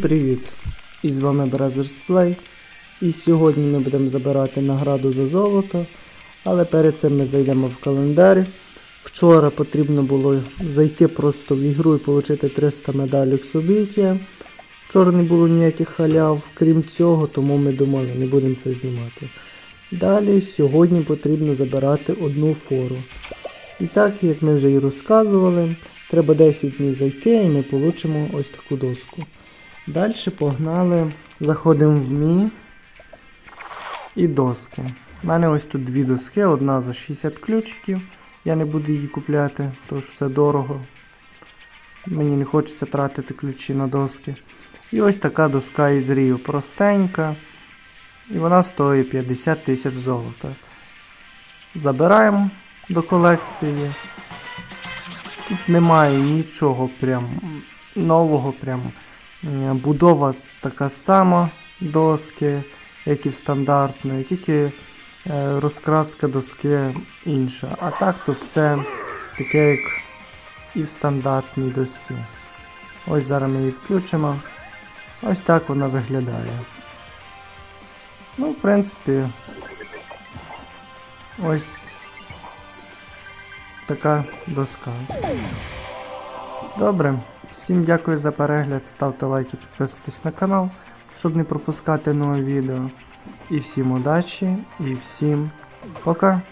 Привіт! І з вами Brothers Play. І сьогодні ми будемо забирати награду за золото. Але перед цим ми зайдемо в календар. Вчора потрібно було зайти просто в ігру і отримати 300 медалей собиття. Вчора не було ніяких халяв, крім цього, тому ми думали, не будемо це знімати. Далі сьогодні потрібно забирати одну фору. І так, як ми вже і розказували, треба 10 днів зайти і ми отримаємо ось таку доску. Далі погнали, заходимо в Мі і доски. У мене ось тут дві доски, одна за 60 ключиків. Я не буду її купляти, тому що це дорого. Мені не хочеться тратити ключі на доски. І ось така доска із Рію простенька. І вона стоїть 50 тисяч золота. Забираємо до колекції. Тут немає нічого прям нового прямо. Е, Будова така сама доски, як і в стандартної, тільки е, розкраска доски інша. А так то все таке, як і в стандартній досі. Ось зараз ми її включимо. Ось так вона виглядає. Ну, в принципі, ось така доска. Добре, всім дякую за перегляд, ставте лайки, підписуйтесь на канал, щоб не пропускати нові відео. І всім удачі, і всім пока!